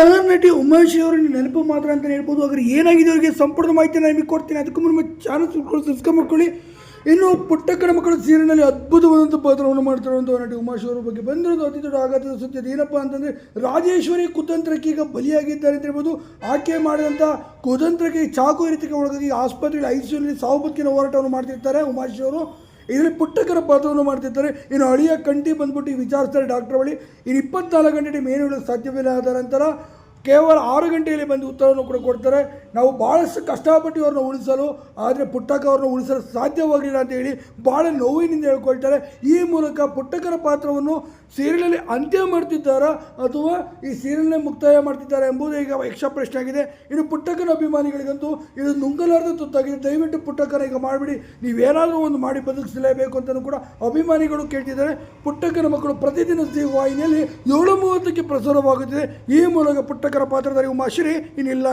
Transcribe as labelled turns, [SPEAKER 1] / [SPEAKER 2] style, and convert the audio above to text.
[SPEAKER 1] Star ನಟಿ ಅವರು ಅವರ ನೆನಪು ಮಾತ್ರ ಅಂತ ಹೇಳ್ಬೋದು. ಆದರೆ ಏನಾಗಿದೆ ಅವರಿಗೆ? ಸಂಪೂರ್ಣ ಮಾಹಿತಿಯನ್ನು ನಿಮಗೆ ಕೊಡ್ತೀನಿ. ಅದಕ್ಕೂ ಮುಂದೆ ಚಾನಲ್ ಸಬ್ಸ್ಕ್ರೈಬ್ ಮಾಡ್ಕೊಳ್ಳಿ. ಇನ್ನು ಪುಟ್ಟಕ್ಕನ ಮಕ್ಕಳು ಸೀರಿಯಲ್ನಲ್ಲಿ ಅದ್ಭುತವಾದಂಥ ಪಾತ್ರವನ್ನು ಮಾಡ್ತಿರುವಂಥ ನಟಿ ಉಮಾಶ್ ಅವರ ಬಗ್ಗೆ ಬಂದಿರೋದು ಅತಿ ದೊಡ್ಡ ಆಘಾತದ ಸುದ್ದಿ ಏನಪ್ಪ ಅಂತಂದರೆ, ರಾಜೇಶ್ವರಿ ಕುತಂತ್ರಕ್ಕೆ ಈಗ ಬಲಿಯಾಗಿದ್ದಾರೆ ಅಂತ ಹೇಳ್ಬೋದು. ಆಕೆ ಮಾಡಿದಂಥ ಕುತಂತ್ರಕ್ಕೆ ಚಾಕು ಇರಿತಕ್ಕೆ ಒಳಗಾಗಿ ಆಸ್ಪತ್ರೆಯಲ್ಲಿ ಐ ಸಿ ಸಾವು ಬದುಕಿನ ಹೋರಾಟವನ್ನು ಮಾಡ್ತಿರ್ತಾರೆ ಉಮಾಶ್ ಅವರು. ಇದರಲ್ಲಿ ಪುಟ್ಟಕರ ಪಾತ್ರವನ್ನು ಮಾಡ್ತಿದ್ದಾರೆ. ಇನ್ನು ಅಳಿಯ ಕಂಟಿ ಬಂದ್ಬಿಟ್ಟು ವಿಚಾರಿಸ್ತಾರೆ ಡಾಕ್ಟರ್ ಬಳಿ ಇನ್ನು ಇಪ್ಪತ್ನಾಲ್ಕು ಗಂಟೆ ಟೈಮ್ ಏನು ಹೇಳೋದು ಸಾಧ್ಯವಿಲ್ಲ ಆದ ನಂತರ ಕೇವಲ ಆರು ಗಂಟೆಯಲ್ಲಿ ಬಂದು ಉತ್ತರವನ್ನು ಕೂಡ ಕೊಡ್ತಾರೆ. ನಾವು ಭಾಳಷ್ಟು ಕಷ್ಟಪಟ್ಟು ಅವ್ರನ್ನ ಉಳಿಸಲು, ಆದರೆ ಪುಟ್ಟಕ್ಕ ಅವ್ರನ್ನ ಉಳಿಸಲು ಸಾಧ್ಯವಾಗಲಿಲ್ಲ ಅಂತ ಹೇಳಿ ಭಾಳ ನೋವಿನಿಂದ ಹೇಳ್ಕೊಳ್ತಾರೆ. ಈ ಮೂಲಕ ಪುಟ್ಟಕರ ಪಾತ್ರವನ್ನು ಸೀರಿಯಲಲ್ಲಿ ಅಂತ್ಯ ಮಾಡ್ತಿದ್ದಾರಾ ಅಥವಾ ಈ ಸೀರಿಯಲ್ನೇ ಮುಕ್ತಾಯ ಮಾಡ್ತಿದ್ದಾರೆ ಎಂಬುದು ಈಗ ಯಕ್ಷ ಪ್ರಶ್ನೆ ಆಗಿದೆ. ಇನ್ನು ಪುಟ್ಟಕ್ಕನ ಅಭಿಮಾನಿಗಳಿಗಂತೂ ಇದು ನುಂಗಲಾರದ ತುತ್ತಾಗಿದೆ. ದಯವಿಟ್ಟು ಪುಟ್ಟಕ್ಕನ ಈಗ ಮಾಡಿಬಿಡಿ. ನೀವೇನಾದರೂ ಒಂದು ಮಾಡಿ ಬದುಕಿಸಲೇಬೇಕು ಅಂತಲೂ ಕೂಡ ಅಭಿಮಾನಿಗಳು ಕೇಳ್ತಿದ್ದಾರೆ. ಪುಟ್ಟಕ್ಕನ ಮಕ್ಕಳು ಪ್ರತಿದಿನ ವಾಹಿನಿಯಲ್ಲಿ ಏಳು ಮೂವತ್ತಕ್ಕೆ ಪ್ರಸಾರವಾಗುತ್ತಿದೆ. ಈ ಮೂಲಕ ಪುಟ್ಟಕ್ಕರ ಪಾತ್ರಧಾರಿ ಉಮಾಶ್ರೀ ಇನ್ನಿಲ್ಲ